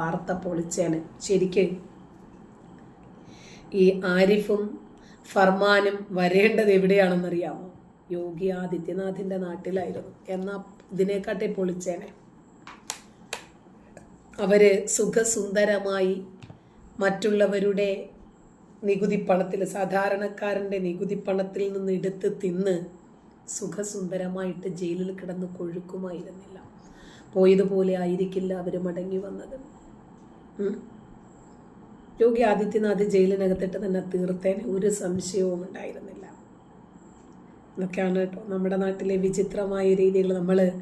വാർത്ത പൊളിച്ചേന് ശരിക്ക്? ഈ ആരിഫും ഫർമാനും വരേണ്ടത് എവിടെയാണെന്നറിയാമോ? യോഗി ആദിത്യനാഥിന്റെ നാട്ടിലായിരുന്നു. എന്നാ ഇതിനെക്കാട്ടി പൊളിച്ചേനെ. അവർ സുഖസുന്ദരമായി മറ്റുള്ളവരുടെ നികുതി പണത്തിൽ സാധാരണക്കാരന്റെ നികുതി പണത്തിൽ നിന്ന് എടുത്ത് തിന്ന് സുഖസുന്ദരമായിട്ട് ജയിലിൽ കിടന്ന് കൊഴുക്കുമായിരുന്നില്ല. പോയതുപോലെ ആയിരിക്കില്ല അവർ മടങ്ങി വന്നത്. യോഗി ആദിത്യനാഥ് ജയിലിനകത്തിട്ട് തന്നെ തീർത്തേനെ ഒരു സംശയവും ഉണ്ടായിരുന്നില്ല. എന്നൊക്കെയാണ് കേട്ടോ നമ്മുടെ നാട്ടിലെ വിചിത്രമായ രീതികൾ. നമ്മൾ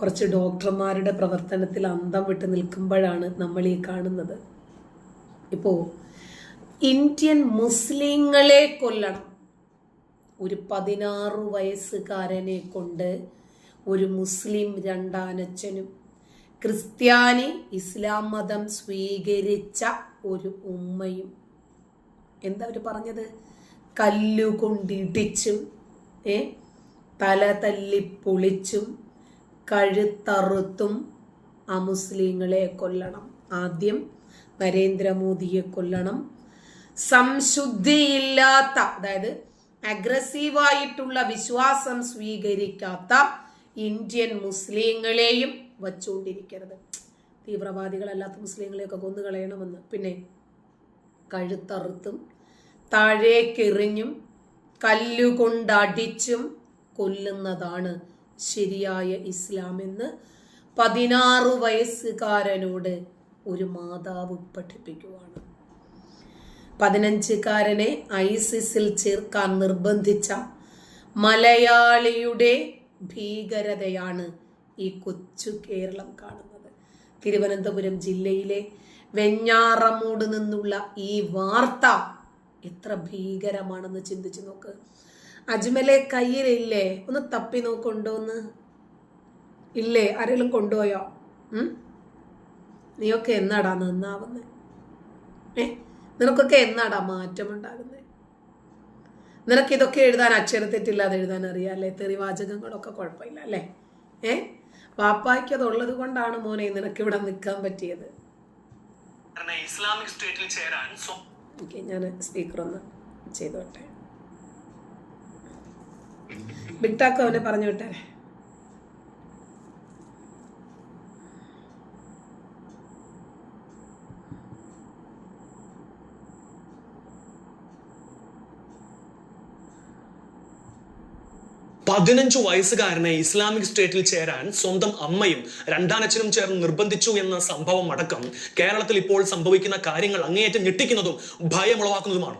കുറച്ച് ഡോക്ടർമാരുടെ പ്രവർത്തനത്തിൽ അന്തം വിട്ട് നിൽക്കുമ്പോഴാണ് നമ്മൾ ഈ കാണുന്നത്. ഇപ്പോൾ ഇന്ത്യൻ മുസ്ലിങ്ങളെ കൊല്ലണം. ഒരു പതിനാറ് വയസ്സുകാരനെ കൊണ്ട് ഒരു മുസ്ലിം രണ്ടാനച്ഛനും ക്രിസ്ത്യാനി ഇസ്ലാം മതം സ്വീകരിച്ച ഒരു ഉമ്മയും. എന്താ അവർ പറഞ്ഞത്? കല്ലുകൊണ്ടിടിച്ചും ഏ തല തല്ലി പൊളിച്ചും കഴുത്തറുത്തും ആ മുസ്ലിങ്ങളെ കൊല്ലണം. ആദ്യം നരേന്ദ്രമോദിയെ കൊല്ലണം. സംശുദ്ധിയില്ലാത്ത അതായത് അഗ്രസീവായിട്ടുള്ള വിശ്വാസം സ്വീകരിക്കാത്ത ഇന്ത്യൻ മുസ്ലിങ്ങളെയും വച്ചുകൊണ്ടിരിക്കരുത്. തീവ്രവാദികളല്ലാത്ത മുസ്ലിങ്ങളെയൊക്കെ കൊന്നു കളയണമെന്ന് പിന്നെ കഴുത്തറുത്തും താഴേക്കെറിഞ്ഞും കല്ലുകൊണ്ടടിച്ചും കൊല്ലുന്നതാണ് ശരിയായ ഇസ്ലാം എന്ന് പതിനാറ് വയസ്സുകാരനോട് ഒരു മാതാവ് പഠിപ്പിക്കുവാണ്. പതിനഞ്ചുകാരനെ ഐസിസിൽ ചേർക്കാൻ നിർബന്ധിച്ച മലയാളിയുടെ ഭീകരതയാണ് ഈ കൊച്ചു കേരളം കാണുന്നത്. തിരുവനന്തപുരം ജില്ലയിലെ വെഞ്ഞാറമൂട് നിന്നുള്ള ഈ വാർത്ത എത്ര ഭീകരമാണെന്ന് ചിന്തിച്ചു നോക്ക്. അജ്മലെ കയ്യിലില്ലേ? ഒന്ന് തപ്പി നോക്കുണ്ടോന്ന്. ഇല്ലേ? ആരെങ്കിലും കൊണ്ടുപോയോ? നീയൊക്കെ എന്നാടാ നന്നാവുന്നേ? ഏ? നിനക്കൊക്കെ എന്നാടാ മാറ്റമുണ്ടാകുന്നത് നിനക്ക് ഇതൊക്കെ എഴുതാൻ അക്ഷരത്തെറ്റില്ലാതെ എഴുതാൻ അറിയാം അല്ലേ? തെറിവാചകങ്ങളൊക്കെ കുഴപ്പമില്ല അല്ലേ? ഏ? പാപ്പായ്ക്ക് അതുള്ളത് കൊണ്ടാണ് മോനെ നിനക്ക് ഇവിടെ നിൽക്കാൻ പറ്റിയത്. ഇസ്ലാമിക് സ്റ്റേറ്റിൽ ചേരാൻ ഓക്കെ ഞാൻ സ്പീക്കർ ഒന്ന് ചെയ്തോട്ടെ. വിട്ടാക്കോ അവനെ പറഞ്ഞു വിട്ടേരെ പതിനഞ്ചു വയസ്സുകാരനെ ഇസ്ലാമിക് സ്റ്റേറ്റിൽ ചേരാൻ സ്വന്തം അമ്മയും രണ്ടാനച്ഛനും ചേർന്ന് നിർബന്ധിച്ചു എന്ന സംഭവം അടക്കം കേരളത്തിൽ ഇപ്പോൾ സംഭവിക്കുന്ന കാര്യങ്ങൾ അങ്ങേയറ്റം ഞെട്ടിക്കുന്നതും ഭയമുളവാക്കുന്നതുമാണ്.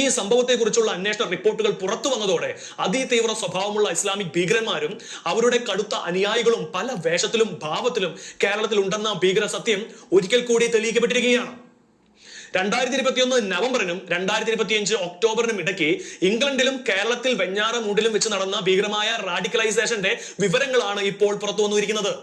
ഈ സംഭവത്തെക്കുറിച്ചുള്ള അന്വേഷണ റിപ്പോർട്ടുകൾ പുറത്തു വന്നതോടെ അതിതീവ്ര സ്വഭാവമുള്ള ഇസ്ലാമിക് ഭീകരന്മാരും അവരുടെ കടുത്ത അനുയായികളും പല വേഷത്തിലും ഭാവത്തിലും കേരളത്തിൽ ഉണ്ടെന്ന ഭീകര സത്യം ഒരിക്കൽ കൂടി തെളിയിക്കപ്പെട്ടിരിക്കുകയാണ്. രണ്ടായിരത്തി ഇരുപത്തിയൊന്ന് നവംബറിനും രണ്ടായിരത്തി ഇരുപത്തിയഞ്ച് ഒക്ടോബറിനും ഇടയ്ക്ക് ഇംഗ്ലണ്ടിലും കേരളത്തിൽ വെഞ്ഞാറമൂടിലും വെച്ച് നടന്ന ഭീകരമായ റാഡിക്കലൈസേഷന്റെ വിവരങ്ങളാണ് ഇപ്പോൾ പുറത്തു വന്നിരിക്കുന്നത്.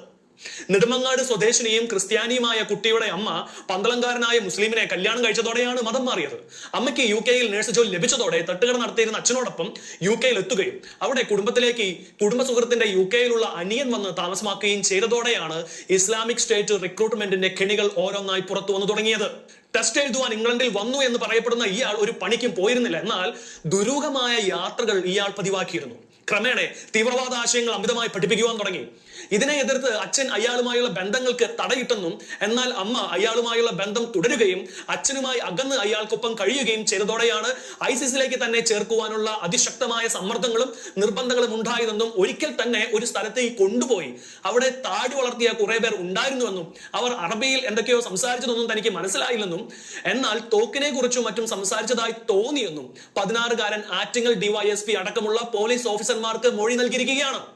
നെടുമങ്ങാട് സ്വദേശിനിയും ക്രിസ്ത്യാനിയുമായ കുട്ടിയുടെ അമ്മ പന്തളംകാരനായ മുസ്ലിമിനെ കല്യാണം കഴിച്ചതോടെയാണ് മതം മാറിയത്. അമ്മയ്ക്ക് യു കെയിൽ നേഴ്സ് ജോലി ലഭിച്ചതോടെ തട്ടുകട നടത്തിയിരുന്ന അച്ഛനോടൊപ്പം യു കെയിൽ എത്തുകയും അവിടെ കുടുംബത്തിലേക്ക് കുടുംബ സുഹൃത്തിന്റെ യു കെയിലുള്ള അനിയൻ വന്ന് താമസമാക്കുകയും ചെയ്തതോടെയാണ് ഇസ്ലാമിക് സ്റ്റേറ്റ് റിക്രൂട്ട്മെന്റിന്റെ കെണികൾ ഓരോന്നായി പുറത്തു വന്നു തുടങ്ങിയത്. ടെസ്റ്റ് എഴുതുവാൻ ഇംഗ്ലണ്ടിൽ വന്നു എന്ന് പറയപ്പെടുന്ന ഇയാൾ ഒരു പണിക്കും പോയിരുന്നില്ല. എന്നാൽ ദുരൂഹമായ യാത്രകൾ ഇയാൾ പതിവാക്കിയിരുന്നു. ക്രമേണ തീവ്രവാദ ആശയങ്ങൾ അമിതമായി പഠിപ്പിക്കുവാൻ തുടങ്ങി. ഇതിനെ എതിർത്ത് അച്ഛൻ അയാളുമായുള്ള ബന്ധങ്ങൾക്ക് തടയിട്ടെന്നും എന്നാൽ അമ്മ അയാളുമായുള്ള ബന്ധം തുടരുകയും അച്ഛനുമായി അകന്ന് അയാൾക്കൊപ്പം കഴിയുകയും ചെയ്തതോടെയാണ് ഐസിസിലേക്ക് തന്നെ ചേർക്കുവാനുള്ള അതിശക്തമായ സമ്മർദ്ദങ്ങളും നിർബന്ധങ്ങളും ഉണ്ടായതെന്നും ഒരിക്കൽ തന്നെ ഒരു സ്ഥലത്തേക്ക് കൊണ്ടുപോയി. അവിടെ താടി വളർത്തിയ കുറെ പേർ ഉണ്ടായിരുന്നുവെന്നും അവർ അറബിയിൽ എന്തൊക്കെയോ സംസാരിച്ചതൊന്നും തനിക്ക് മനസ്സിലായില്ലെന്നും എന്നാൽ തോക്കിനെ കുറിച്ചും മറ്റും സംസാരിച്ചതായി തോന്നിയെന്നും പതിനാറുകാരൻ ആറ്റിങ്ങൽ ഡിവൈഎസ്പി അടക്കമുള്ള പോലീസ് ഓഫീസർമാർക്ക് മൊഴി നൽകിയിരിക്കുകയാണ്.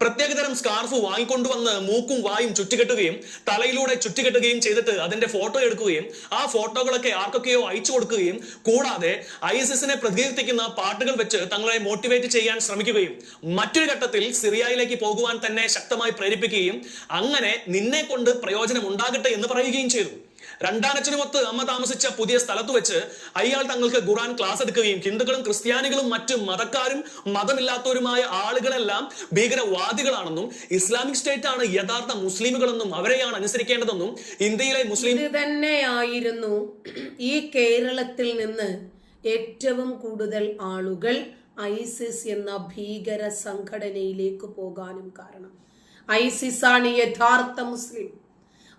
പ്രത്യേകതരം സ്കാർഫ് വാങ്ങിക്കൊണ്ടുവന്ന് മൂക്കും വായും ചുറ്റിക്കെട്ടുകയും തലയിലൂടെ ചുറ്റിക്കെട്ടുകയും ചെയ്തിട്ട് അതിന്റെ ഫോട്ടോ എടുക്കുകയും ആ ഫോട്ടോകളൊക്കെ ആർക്കൊക്കെയോ അയച്ചു കൊടുക്കുകയും കൂടാതെ ഐസിസിനെ പ്രകീർത്തിക്കുന്ന പാട്ടുകൾ വെച്ച് തങ്ങളെ മോട്ടിവേറ്റ് ചെയ്യാൻ ശ്രമിക്കുകയും മറ്റൊരു ഘട്ടത്തിൽ സിറിയയിലേക്ക് പോകുവാൻ തന്നെ ശക്തമായി പ്രേരിപ്പിക്കുകയും അങ്ങനെ നിന്നെ കൊണ്ട് പ്രയോജനം ഉണ്ടാകട്ടെ എന്ന് പറയുകയും ചെയ്തു. രണ്ടാനച്ഛനുമൊത്ത് അമ്മ താമസിച്ച പുതിയ സ്ഥലത്ത് വെച്ച് അയാൾ തങ്ങൾക്ക് ഖുറാൻ ക്ലാസ് എടുക്കുകയും ഹിന്ദുക്കളും ക്രിസ്ത്യാനികളും മറ്റു മതക്കാരും മതമില്ലാത്തവരുമായ ആളുകളെല്ലാം ഭീകരവാദികളാണെന്നും ഇസ്ലാമിക് സ്റ്റേറ്റ് ആണ് യഥാർത്ഥ മുസ്ലിമുകളെന്നും അവരെയാണ് അനുസരിക്കേണ്ടതെന്നും ഇന്ത്യയിലെ മുസ്ലിം തന്നെയായിരുന്നു ഈ കേരളത്തിൽ നിന്ന് ഏറ്റവും കൂടുതൽ ആളുകൾ ഐസിസ് എന്ന ഭീകര സംഘടനയിലേക്ക് പോകാനും കാരണം. ഐസിസ് ആണ് യഥാർത്ഥ മുസ്ലിം.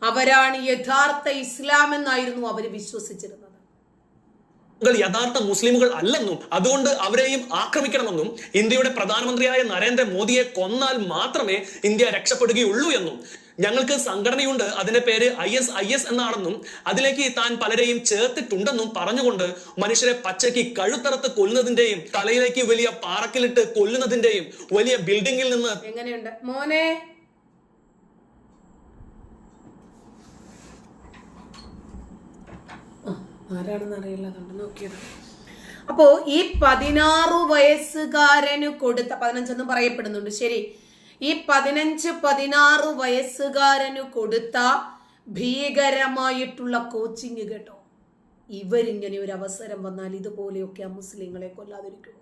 അവരാണ് യഥാർത്ഥ ഇസ്ലാം എന്നായിരുന്നു അവർ വിശ്വസിച്ചിരുന്നത്. യഥാർത്ഥ മുസ്ലിമുകൾ അല്ലെന്നും അതുകൊണ്ട് അവരെയും ആക്രമിക്കണമെന്നും ഇന്ത്യയുടെ പ്രധാനമന്ത്രിയായ നരേന്ദ്രമോദിയെ കൊന്നാൽ മാത്രമേ ഇന്ത്യ രക്ഷപ്പെടുകയുള്ളൂ എന്നും ഞങ്ങൾക്ക് സംഘടനയുണ്ട് അതിന്റെ പേര് ഐ എസ് ഐ എസ് എന്നാണെന്നും അതിലേക്ക് താൻ പലരെയും ചേർത്തിട്ടുണ്ടെന്നും പറഞ്ഞുകൊണ്ട് മനുഷ്യരെ പച്ചയ്ക്ക് കഴുത്തറത്ത് കൊല്ലുന്നതിന്റെയും തലയിലേക്ക് വലിയ പാറക്കിലിട്ട് കൊല്ലുന്നതിന്റെയും വലിയ ബിൽഡിംഗിൽ നിന്ന് എങ്ങനെയുണ്ട്? മോനെ ആരാണെന്ന് അറിയില്ല. കണ്ടു നോക്കിയത്. അപ്പോ ഈ പതിനാറു വയസ്സുകാരന് കൊടുത്ത പതിനഞ്ചെന്നും പറയപ്പെടുന്നുണ്ട്. ശരി. ഈ പതിനഞ്ച് പതിനാറ് വയസ്സുകാരന് കൊടുത്ത ഭീകരമായിട്ടുള്ള കോച്ചിങ് കേട്ടോ. ഇവരിങ്ങനെ ഒരു അവസരം വന്നാൽ ഇതുപോലെയൊക്കെ ആ മുസ്ലിങ്ങളെ കൊല്ലാതിരിക്കുമോ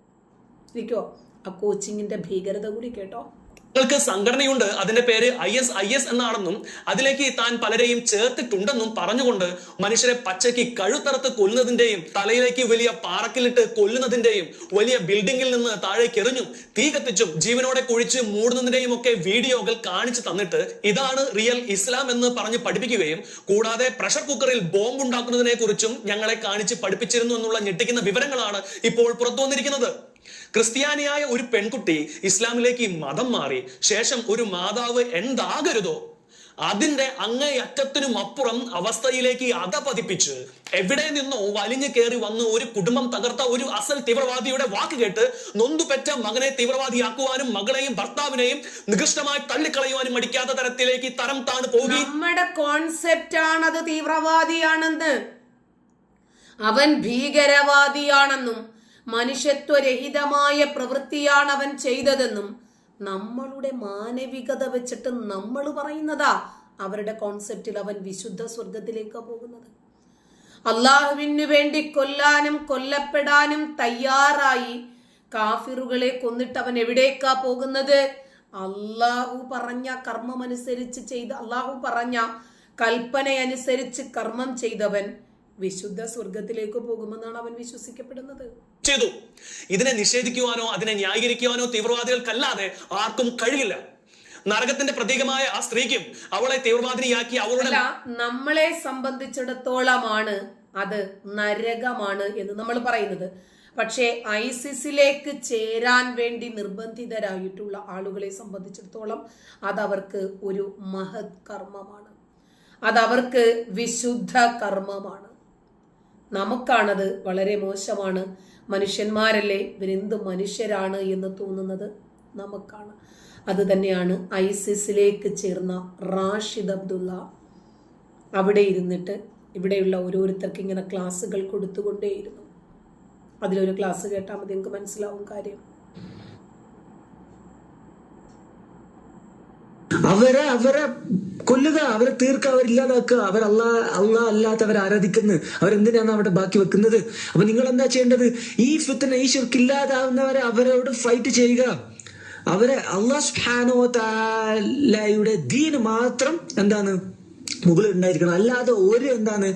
ഇരിക്കോ ആ കോച്ചിങ്ങിന്റെ ഭീകരത കൂടി കേട്ടോ. ഞങ്ങൾക്ക് സംഘടനയുണ്ട്. അതിന്റെ പേര് ഐ എസ് ഐ എസ് എന്നാണെന്നും അതിലേക്ക് താൻ പലരെയും ചേർത്തിട്ടുണ്ടെന്നും പറഞ്ഞുകൊണ്ട് മനുഷ്യരെ പച്ചയ്ക്ക് കഴുത്തറത്ത് കൊല്ലുന്നതിന്റെയും തലയിലേക്ക് വലിയ പാറക്കിലിട്ട് കൊല്ലുന്നതിന്റെയും വലിയ ബിൽഡിങ്ങിൽ നിന്ന് താഴേക്ക് എറിഞ്ഞും തീ കത്തിച്ചും ജീവനോടെ കുഴിച്ച് മൂടുന്നതിന്റെയും ഒക്കെ വീഡിയോകൾ കാണിച്ചു തന്നിട്ട് ഇതാണ് റിയൽ ഇസ്ലാം എന്ന് പറഞ്ഞ് പഠിപ്പിക്കുകയും കൂടാതെ പ്രഷർ കുക്കറിൽ ബോംബ് ഉണ്ടാക്കുന്നതിനെ കുറിച്ചും ഞങ്ങളെ കാണിച്ച് പഠിപ്പിച്ചിരുന്നു എന്നുള്ള ഞെട്ടിക്കുന്ന വിവരങ്ങളാണ് ഇപ്പോൾ പുറത്തു വന്നിരിക്കുന്നത് ക്രിസ്ത്യാനിയായ ഒരു പെൺകുട്ടി ഇസ്ലാമിലേക്ക് മതം മാറി. ശേഷം ഒരു മാതാവ് എന്താകരുതോ? അതിന്റെ അങ്ങേയറ്റത്തിനും അപ്പുറം അവസ്ഥയിലേക്ക് അധപതിപ്പിച്ച് എവിടെ നിന്നോ വലിഞ്ഞു കയറി വന്ന് ഒരു കുടുംബം തകർത്ത ഒരു അസൽ തീവ്രവാദിയുടെ വാക്ക് കേട്ട് നൊന്തുപെറ്റ മകനെ തീവ്രവാദിയാക്കുവാനും മകളെയും ഭർത്താവിനെയും നികൃഷ്ടമായി തള്ളിക്കളയുവാനും മടിക്കാത്ത തരത്തിലേക്ക് തരം താണ് പോകും. നമ്മുടെ കോൺസെപ്റ്റ് ആണത് തീവ്രവാദിയാണെന്ന്. അവൻ ഭീകരവാദിയാണെന്നും മനുഷ്യത്വരഹിതമായ പ്രവൃത്തിയാണ് അവൻ ചെയ്തതെന്നും നമ്മളുടെ മാനവികത വെച്ചിട്ട് നമ്മൾ പറയുന്നതാ അവരുടെ കോൺസെപ്റ്റിൽ അവൻ വിശുദ്ധ സ്വർഗത്തിലേക്കാ പോകുന്നത്. അള്ളാഹുവിനു വേണ്ടി കൊല്ലാനും കൊല്ലപ്പെടാനും തയ്യാറായി കാഫിറുകളെ കൊന്നിട്ട് അവൻ എവിടേക്കാ പോകുന്നത്? അള്ളാഹു പറഞ്ഞ കർമ്മമനുസരിച്ച് ചെയ്ത അള്ളാഹു പറഞ്ഞ കൽപ്പനയനുസരിച്ച് കർമ്മം ചെയ്തവൻ വിശുദ്ധ സ്വർഗത്തിലേക്ക് പോകുമെന്നാണ് അവൻ വിശ്വസിക്കപ്പെടുന്നത്. ചെയ്തു. ഇതിനെ നിഷേധിക്കുവാനോ അതിനെ ന്യായീകരിക്കുവാനോ തീവ്രവാദികൾക്കല്ലാതെ ആർക്കും കഴിയില്ല. നരകത്തിന്റെ പ്രതീകമായ ആ സ്ത്രീക്കും അവളെ തീവ്രവാദിനിയാക്കി അവളുടെ നമ്മളെ സംബന്ധിച്ചിടത്തോളമാണ് അത് നരകമാണ് എന്ന് നമ്മൾ പറയുന്നത്. പക്ഷേ ഐസിസിലേക്ക് ചേരാൻ വേണ്ടി നിർബന്ധിതരായിട്ടുള്ള ആളുകളെ സംബന്ധിച്ചിടത്തോളം അതവർക്ക് ഒരു മഹത് കർമ്മമാണ്. അതവർക്ക് വിശുദ്ധ കർമ്മമാണ്. നമുക്കാണത് വളരെ മോശമാണ്. മനുഷ്യന്മാരല്ലേ? ഇവരെന്ത് മനുഷ്യരാണ് എന്ന് തോന്നുന്നത് നമുക്കാണ്. അത് തന്നെയാണ് ഐസിസിലേക്ക് ചേർന്ന റാഷിദ് അബ്ദുള്ള. അവിടെ ഇരുന്നിട്ട് ഇവിടെയുള്ള ഓരോരുത്തർക്ക് ഇങ്ങനെ ക്ലാസ്സുകൾ കൊടുത്തുകൊണ്ടേയിരുന്നു. അതിലൊരു ക്ലാസ് കേട്ടാൽ മതി നിങ്ങൾക്ക് മനസ്സിലാവും കാര്യം. അവരെ അവരെ കൊല്ലുക അവരെ തീർക്കുക അവരില്ലാതാക്കുക. അവർ അല്ലാ അള്ളാ അല്ലാത്തവരെ ആരാധിക്കുന്നത് അവരെന്തിനാണ് അവിടെ ബാക്കി വെക്കുന്നത്? അപ്പൊ നിങ്ങൾ എന്താ ചെയ്യേണ്ടത്? ഈ ഫിത്തന ഈ ഷിർക്ക് ഇല്ലാതാവുന്നവരെ അവരോട് ഫൈറ്റ് ചെയ്യുക. അവരെ അള്ളാഹ് സുബ്ഹാനഹു വ തആലയുടെ ദീന് മാത്രം എന്താണ്? മുകളിൽ ഉണ്ടായിരിക്കണം അല്ലാതെ ഒരു എന്താണ്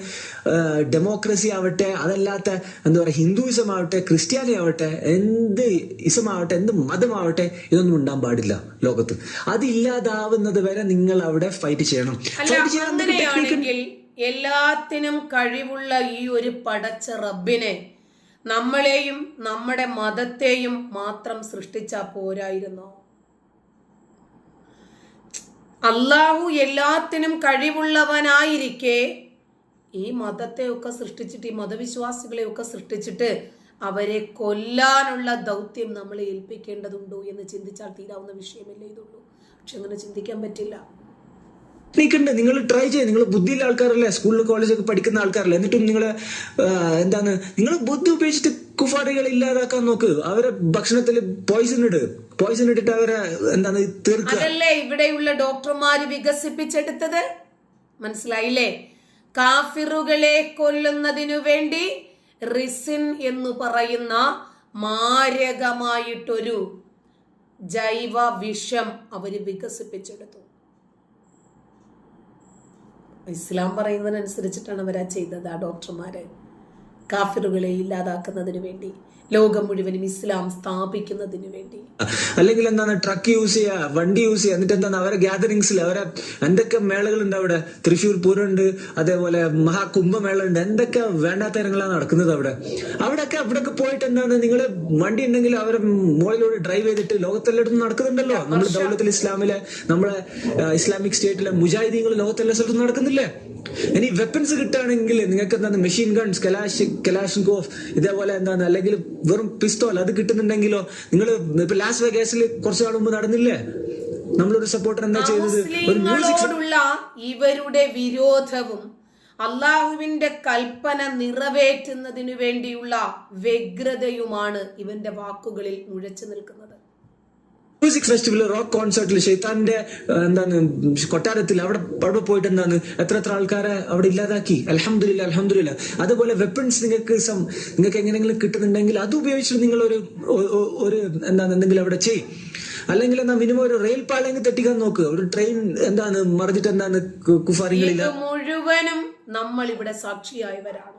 ഡെമോക്രസി ആവട്ടെ അതല്ലാത്ത എന്താ പറയുക ഹിന്ദുയിസം ആവട്ടെ ക്രിസ്ത്യാനി ആവട്ടെ എന്ത് ഇസം ആവട്ടെ എന്ത് മതമാവട്ടെ ഇതൊന്നും ഉണ്ടാൻ പാടില്ല ലോകത്ത്. അതില്ലാതാവുന്നത് വരെ നിങ്ങൾ അവിടെ ഫൈറ്റ് ചെയ്യണം. ഫൈറ്റ് ചെയ്യാൻ എല്ലാത്തിനും കഴിവുള്ള ഈ ഒരു പടച്ച റബ്ബിനെ നമ്മളെയും നമ്മുടെ മതത്തെയും മാത്രം സൃഷ്ടിച്ച പോരായിരുന്നോ? അള്ളാഹു എല്ലാത്തിനും കഴിവുള്ളവനായിരിക്കെ. ഈ മതത്തെയൊക്കെ സൃഷ്ടിച്ചിട്ട് ഈ മതവിശ്വാസികളെയൊക്കെ സൃഷ്ടിച്ചിട്ട് അവരെ കൊല്ലാനുള്ള ദൗത്യം നമ്മളെ ഏൽപ്പിക്കേണ്ടതുണ്ടോ എന്ന് ചിന്തിച്ചാൽ തീരാവുന്ന വിഷയമല്ലേ ഇതുള്ളൂ. പക്ഷെ അങ്ങനെ ചിന്തിക്കാൻ പറ്റില്ല. Technique നിങ്ങൾ ട്രൈ ചെയ്യും. നിങ്ങൾ ബുദ്ധിയുള്ള ആൾക്കാരല്ലേ? സ്കൂളിൽ കോളേജൊക്കെ പഠിക്കുന്ന ആൾക്കാരല്ലേ? എന്നിട്ടും നിങ്ങൾ എന്താണ് നിങ്ങൾ ബുദ്ധി ഉപയോഗിച്ചിട്ട് കുഫാറികൾ ഇല്ലാതാക്കാൻ നോക്ക്. അവരെ ഭക്ഷണത്തിൽ പോയിസൺ ഇട്. പോയിസൺ ഇട്ടിട്ട് അവരെ എന്താണ് തീർക്കുക അതല്ലേ ഇവിടെയുള്ള ഡോക്ടർമാര് വികസിപ്പിച്ചെടുത്തത്? മനസ്സിലായില്ലേ? കാഫിറുകളെ കൊല്ലുന്നതിനു വേണ്ടി റിസിൻ എന്ന് പറയുന്ന മാരകമായിട്ടൊരു ജൈവ വിഷം അവർ വികസിപ്പിച്ചെടുത്തു. ഇസ്ലാം പറയുന്നതിനനുസരിച്ചിട്ടാണ് അവർ ആ ചെയ്തത് ആ ഡോക്ടർമാർ കാഫിറുകളെ ഇല്ലാതാക്കുന്നതിന് വേണ്ടി. ലോകം മുഴുവനും ഇസ്ലാം സ്ഥാപിക്കുന്നതിന് വേണ്ടി. അല്ലെങ്കിൽ എന്താണ് ട്രക്ക് യൂസ് ചെയ്യുക വണ്ടി യൂസ് ചെയ്യുക എന്നിട്ട് എന്താണ് അവരെ ഗ്യാതറിങ്സിൽ അവരെ എന്തൊക്കെ മേളകളുണ്ട് അവിടെ? തൃശ്ശൂർ പൂരമുണ്ട് അതേപോലെ മഹാകുംഭമേള ഉണ്ട് എന്തൊക്കെ വേണ്ടാത്ത ഇനങ്ങളാണ് നടക്കുന്നത് അവിടെ? അവിടെയൊക്കെ അവിടെയൊക്കെ പോയിട്ട് എന്താണ് നിങ്ങൾ വണ്ടി ഉണ്ടെങ്കിൽ അവരെ മുകളിലൂടെ ഡ്രൈവ് ചെയ്തിട്ട് ലോകത്തെല്ലായിടത്തും നടക്കുന്നുണ്ടല്ലോ. നമ്മുടെ ദൗലത്തിൽ ഇസ്ലാമിലെ നമ്മുടെ ഇസ്ലാമിക് സ്റ്റേറ്റിലെ മുജാഹിദീങ്ങൾ ലോകത്തെല്ലാ സ്ഥലത്തും നടക്കുന്നില്ലേ? ഇനി വെപ്പൺസ് കിട്ടുകയാണെങ്കിൽ നിങ്ങൾക്ക് എന്താണ് machine guns Kalash Kalashnikov ഇതേപോലെ എന്താണ് അല്ലെങ്കിൽ വെറും പിസ്തോൽ അത് കിട്ടുന്നുണ്ടെങ്കിലോ? നിങ്ങൾ ഇപ്പൊ ലാസ് വെഗാസിൽ കുറച്ചു നാൾ മുമ്പ് നടന്നില്ലേ? നമ്മളൊരു സപ്പോർട്ടർ എന്താ ചെയ്തത്? ഒരു ഇവരുടെ വിരോധവും അള്ളാഹുവിന്റെ കൽപ്പന നിറവേറ്റുന്നതിനു വേണ്ടിയുള്ള വ്യഗ്രതയുമാണ് ഇവന്റെ വാക്കുകളിൽ മുഴച്ചു നിൽക്കുന്നത്. മ്യൂസിക് ഫെസ്റ്റിവൽ റോക്ക് കോൺസേർട്ടിൽ ഷെയ്ത്താന്റെ എന്താണ് കൊട്ടാരത്തിൽ അവിടെ അവിടെ പോയിട്ട് എന്താണ് എത്ര എത്ര ആൾക്കാരെ അവിടെ ഇല്ലാതാക്കി? അലഹമില്ല അലഹമില്ല അതുപോലെ വെപ്പൺസ് നിങ്ങൾക്ക് സം നിങ്ങൾക്ക് എങ്ങനെയെങ്കിലും കിട്ടുന്നുണ്ടെങ്കിൽ അത് ഉപയോഗിച്ചിട്ട് നിങ്ങൾ ഒരു ഒരു എന്താണ് എന്തെങ്കിലും അവിടെ ചെയ്യും. അല്ലെങ്കിൽ എന്നാ മിനിമം ഒരു റെയിൽ പാളയെങ്കിൽ തെറ്റിക്കാൻ നോക്കുക ഒരു ട്രെയിൻ എന്താണ് മറിഞ്ഞിട്ട് എന്താണ് കുഫാരികളില്ല. മുഴുവനും നമ്മൾ ഇവിടെ സാക്ഷിയായവരാണ്.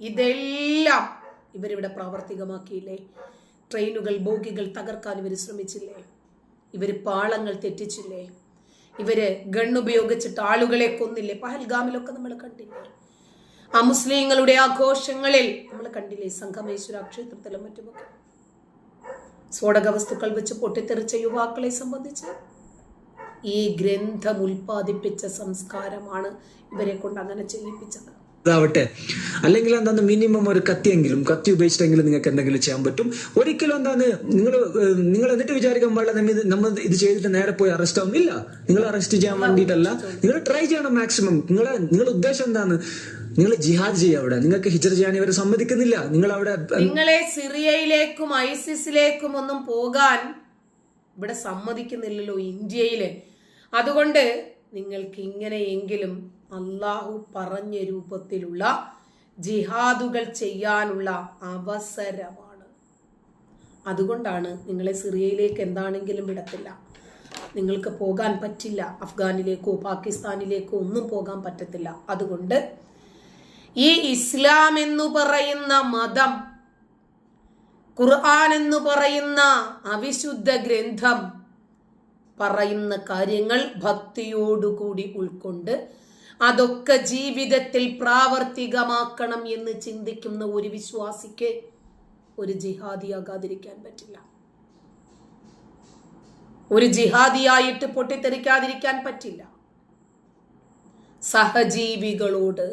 ഇതെല്ലാം ഇവരിവിടെ പ്രാവർത്തികമാക്കിയില്ലേ? ട്രെയിനുകൾ ബോഗികൾ തകർക്കാൻ ഇവർ ശ്രമിച്ചില്ലേ? ഇവർ പാളങ്ങൾ തെറ്റിച്ചില്ലേ? ഇവർ ഗണ്ണുപയോഗിച്ചിട്ട് ആളുകളെ കൊന്നില്ലേ? പഹൽഗാമിലൊക്കെ നമ്മൾ കണ്ടില്ലേ? ആ മുസ്ലിങ്ങളുടെ ആഘോഷങ്ങളിൽ നമ്മൾ കണ്ടില്ലേ? സംഘമേശ്വര ക്ഷേത്രത്തിലും മറ്റുമൊക്കെ. സ്ഫോടക വസ്തുക്കൾ വെച്ച് പൊട്ടിത്തെറിച്ച യുവാക്കളെ സംബന്ധിച്ച് ഈ ഗ്രന്ഥം ഉൽപ്പാദിപ്പിച്ച സംസ്കാരമാണ് ഇവരെ കൊണ്ട് അങ്ങനെ ചെയ്യിപ്പിച്ചത് ഇതാവട്ടെ. അല്ലെങ്കിൽ എന്താണ് മിനിമം ഒരു കത്തിയെങ്കിലും കത്തി ഉപയോഗിച്ചിട്ടെങ്കിലും നിങ്ങൾക്ക് എന്തെങ്കിലും ചെയ്യാൻ പറ്റും. ഒരിക്കലും എന്താണ് നിങ്ങൾ നിങ്ങൾ എന്നിട്ട് വിചാരിക്കാൻ പാടില്ല നമ്മ നമ്മൾ ഇത് ചെയ്തിട്ട് നേരെ പോയി അറസ്റ്റ് ആവും. ഇല്ല. നിങ്ങൾ അറസ്റ്റ് ചെയ്യാൻ വേണ്ടിയിട്ടല്ല. നിങ്ങൾ ട്രൈ ചെയ്യണം മാക്സിമം നിങ്ങളെ നിങ്ങളുടെ ഉദ്ദേശം എന്താണ്? നിങ്ങൾ ജിഹാദ് ചെയ്യുക അവിടെ. നിങ്ങൾക്ക് ഹിജർ ചെയ്യാൻ ഇവരെ സമ്മതിക്കുന്നില്ല. നിങ്ങൾ അവിടെ നിങ്ങളെ സിറിയയിലേക്കും ഐസിസിലേക്കും ഒന്നും പോകാൻ ഇവിടെ സമ്മതിക്കുന്നില്ലല്ലോ ഇന്ത്യയിൽ അതുകൊണ്ട് നിങ്ങൾക്ക് ഇങ്ങനെയെങ്കിലും അള്ളാഹു പറഞ്ഞ രൂപത്തിലുള്ള ജിഹാദുകൾ ചെയ്യാനുള്ള അവസരമാണ്. അതുകൊണ്ടാണ് നിങ്ങളെ സിറിയയിലേക്ക് എന്താണെങ്കിലും വിടത്തില്ല. നിങ്ങൾക്ക് പോകാൻ പറ്റില്ല. അഫ്ഗാനിലേക്കോ പാകിസ്ഥാനിലേക്കോ ഒന്നും പോകാൻ പറ്റത്തില്ല. അതുകൊണ്ട് ഈ ഇസ്ലാം എന്ന് പറയുന്ന മതം ഖുർആൻ എന്ന് പറയുന്ന അവിശുദ്ധ ഗ്രന്ഥം പറയുന്ന കാര്യങ്ങൾ ഭക്തിയോടുകൂടി ഉൾക്കൊണ്ട് അതൊക്കെ ജീവിതത്തിൽ പ്രാവർത്തികമാക്കണം എന്ന് ചിന്തിക്കുന്ന ഒരു വിശ്വാസിക്ക് ഒരു ജിഹാദിയാകാതിരിക്കാൻ പറ്റില്ല. ഒരു ജിഹാദിയായിട്ട് പൊട്ടിത്തെറിക്കാതിരിക്കാൻ പറ്റില്ല. സഹജീവികളോട്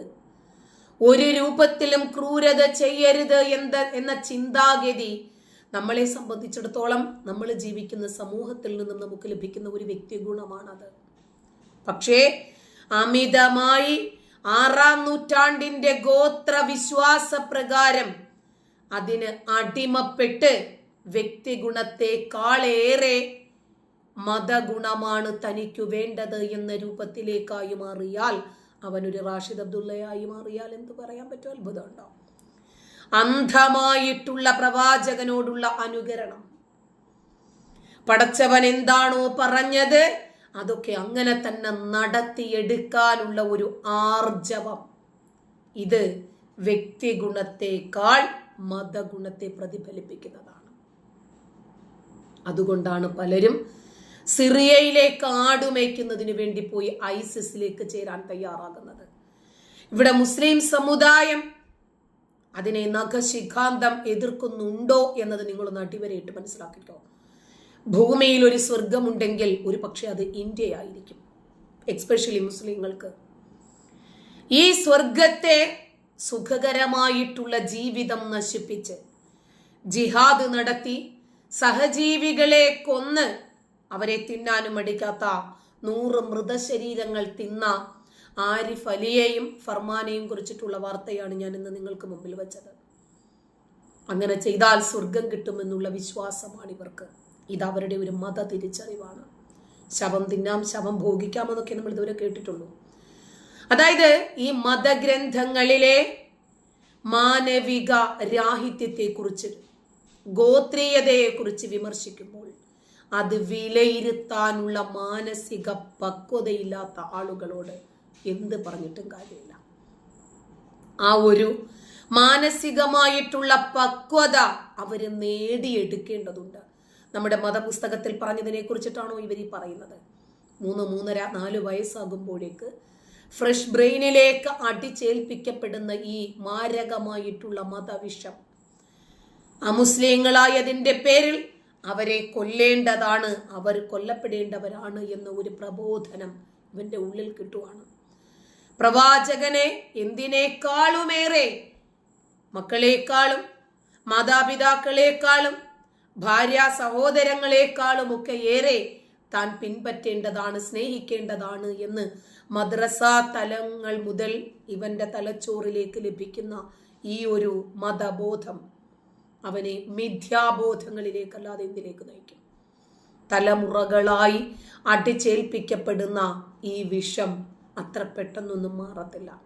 ഒരു രൂപത്തിലും ക്രൂരത ചെയ്യരുത് എന്ന എന്ന ചിന്താഗതി നമ്മളെ സംബന്ധിച്ചിടത്തോളം നമ്മൾ ജീവിക്കുന്ന സമൂഹത്തിൽ നിന്നും നമുക്ക് ലഭിക്കുന്ന ഒരു വ്യക്തി ഗുണമാണത് പക്ഷേ അമിതമായി ആറാം നൂറ്റാണ്ടിന്റെ ഗോത്ര വിശ്വാസ പ്രകാരം അതിന് അടിമപ്പെട്ട് വ്യക്തിഗുണത്തെക്കാളേറെ മതഗുണമാണ് തനിക്കു വേണ്ടത് എന്ന രൂപത്തിലേക്കായി മാറിയാൽ അവനൊരു റാഷിദ് അബ്ദുള്ളയായി മാറിയാൽ എന്ത് പറയാൻ പറ്റും? അത്ഭുതമുണ്ടോ? അന്ധമായിട്ടുള്ള പ്രവാചകനോടുള്ള അനുകരണം. പടച്ചവൻ എന്താണോ പറഞ്ഞത്? അതൊക്കെ അങ്ങനെ തന്നെ നടത്തിയെടുക്കാനുള്ള ഒരു ആർജവം. ഇത് വ്യക്തിഗുണത്തെക്കാൾ മതഗുണത്തെ പ്രതിഫലിപ്പിക്കുന്നതാണ്. അതുകൊണ്ടാണ് പലരും സിറിയയിലേക്ക് ആടുമേക്കുന്നതിന് വേണ്ടി പോയി ഐസിസിലേക്ക് ചേരാൻ തയ്യാറാകുന്നത്. ഇവിടെ മുസ്ലിം സമുദായം അതിനെ നഖശിഖാന്തം എതിർക്കുന്നുണ്ടോ എന്നത് നിങ്ങൾ നടിവരെയിട്ട് മനസ്സിലാക്കിക്കോ. ഭൂമിയിൽ ഒരു സ്വർഗമുണ്ടെങ്കിൽ ഒരു പക്ഷെ അത് ഇന്ത്യയായിരിക്കും എക്സ്പെഷ്യലി മുസ്ലിങ്ങൾക്ക്. ഈ സ്വർഗത്തെ സുഖകരമായിട്ടുള്ള ജീവിതം നശിപ്പിച്ച് ജിഹാദ് നടത്തി സഹജീവികളെ കൊന്ന് അവരെ തിന്നാനും മടിക്കാത്ത നൂറ് മൃതശരീരങ്ങൾ തിന്ന ആരിഫ് അലിയെയും ഫർമാനെയും കുറിച്ചിട്ടുള്ള വാർത്തയാണ് ഞാൻ ഇന്ന് നിങ്ങൾക്ക് മുമ്പിൽ വെച്ചത്. അങ്ങനെ ചെയ്താൽ സ്വർഗം കിട്ടുമെന്നുള്ള വിശ്വാസമാണ് ഇവർക്ക്. ഇത് അവരുടെ ഒരു മത തിരിച്ചറിവാണ്. ശവം തിന്നാം ശവം ഭോഗിക്കാമെന്നൊക്കെ നമ്മൾ ഇതുവരെ കേട്ടിട്ടുള്ളൂ അതായത് ഈ മതഗ്രന്ഥങ്ങളിലെ മാനവിക രാഹിത്യത്തെക്കുറിച്ച് ഗോത്രീയതയെക്കുറിച്ച് വിമർശിക്കുമ്പോൾ അത് വിലയിരുത്താനുള്ള മാനസിക പക്വതയില്ലാത്ത ആളുകളോട് എന്ത് പറഞ്ഞിട്ടും കാര്യമില്ല. ആ ഒരു മാനസികമായിട്ടുള്ള പക്വത അവർ നേടിയെടുക്കേണ്ടതുണ്ട്. നമ്മുടെ മതപുസ്തകത്തിൽ പറഞ്ഞതിനെ കുറിച്ചിട്ടാണോ ഇവർ ഈ പറയുന്നത്? മൂന്ന് മൂന്നര നാല് വയസ്സാകുമ്പോഴേക്ക് ഫ്രഷ് ബ്രെയിനിലേക്ക് അടിച്ചേൽപ്പിക്കപ്പെടുന്ന ഈ മാരകമായിട്ടുള്ള മതവിഷം. അമുസ്ലിങ്ങളായതിന്റെ പേരിൽ അവരെ കൊല്ലേണ്ടതാണ് അവർ കൊല്ലപ്പെടേണ്ടവരാണ് എന്ന ഒരു പ്രബോധനം ഇവന്റെ ഉള്ളിൽ കിട്ടുവാണ്. പ്രവാചകനെ എന്തിനേക്കാളുമേറെ മക്കളെക്കാളും മാതാപിതാക്കളെക്കാളും ഭാര്യ സഹോദരങ്ങളെക്കാളും ഒക്കെ ഏറെ താൻ പിൻപറ്റേണ്ടതാണ് സ്നേഹിക്കേണ്ടതാണ് എന്ന് മദ്രസ തലങ്ങൾ മുതൽ ഇവന്റെ തലച്ചോറിലേക്ക് ലഭിക്കുന്ന ഈ ഒരു മതബോധം അവനെ മിഥ്യാബോധങ്ങളിലേക്കല്ലാതെ എന്തിലേക്ക് നയിക്കും? തലമുറകളായി അടിച്ചേൽപ്പിക്കപ്പെടുന്ന ഈ വിഷം അത്ര പെട്ടെന്നൊന്നും മാറത്തില്ല.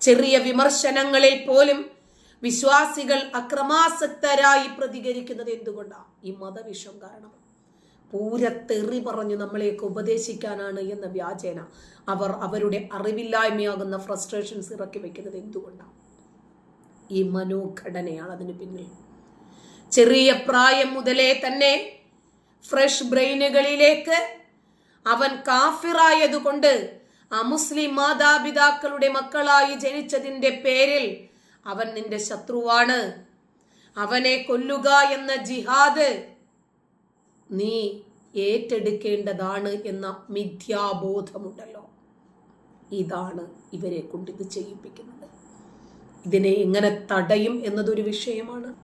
ചെറിയ വിമർശനങ്ങളിൽ പോലും വിശ്വാസികൾ അക്രമാസക്തരായി പ്രതികരിക്കുന്നത് എന്തുകൊണ്ടാണ്? ഈ മതവിഷം കാരണം. പൂരത്തെറി പറഞ്ഞു നമ്മളെയൊക്കെ ഉപദേശിക്കാനാണ് എന്ന വ്യാജേന അവർ അവരുടെ അറിവില്ലായ്മയാകുന്ന ഫ്രസ്ട്രേഷൻസ് ഇറക്കി വെക്കുന്നത് എന്തുകൊണ്ടാണ്? ഈ മനോഘടനയാണ് അതിന് പിന്നിൽ. ചെറിയ പ്രായം മുതലേ തന്നെ ഫ്രഷ് ബ്രെയിനുകളിലേക്ക് അവൻ കാഫിറായതുകൊണ്ട് അമുസ്ലിം മാതാപിതാക്കളുടെ മക്കളായി ജനിച്ചതിന്റെ പേരിൽ അവൻ നിന്റെ ശത്രുവാണ്. അവനെ കൊല്ലുക എന്ന ജിഹാദ് നീ ഏറ്റെടുക്കേണ്ടതാണ് എന്ന മിഥ്യാബോധമുണ്ടല്ലോ. ഇതാണ് ഇവരെ കൊണ്ട് ഇത് ചെയ്യിപ്പിക്കുന്നത്. ഇതിനെ എങ്ങനെ തടയും എന്നതൊരു വിഷയമാണ്.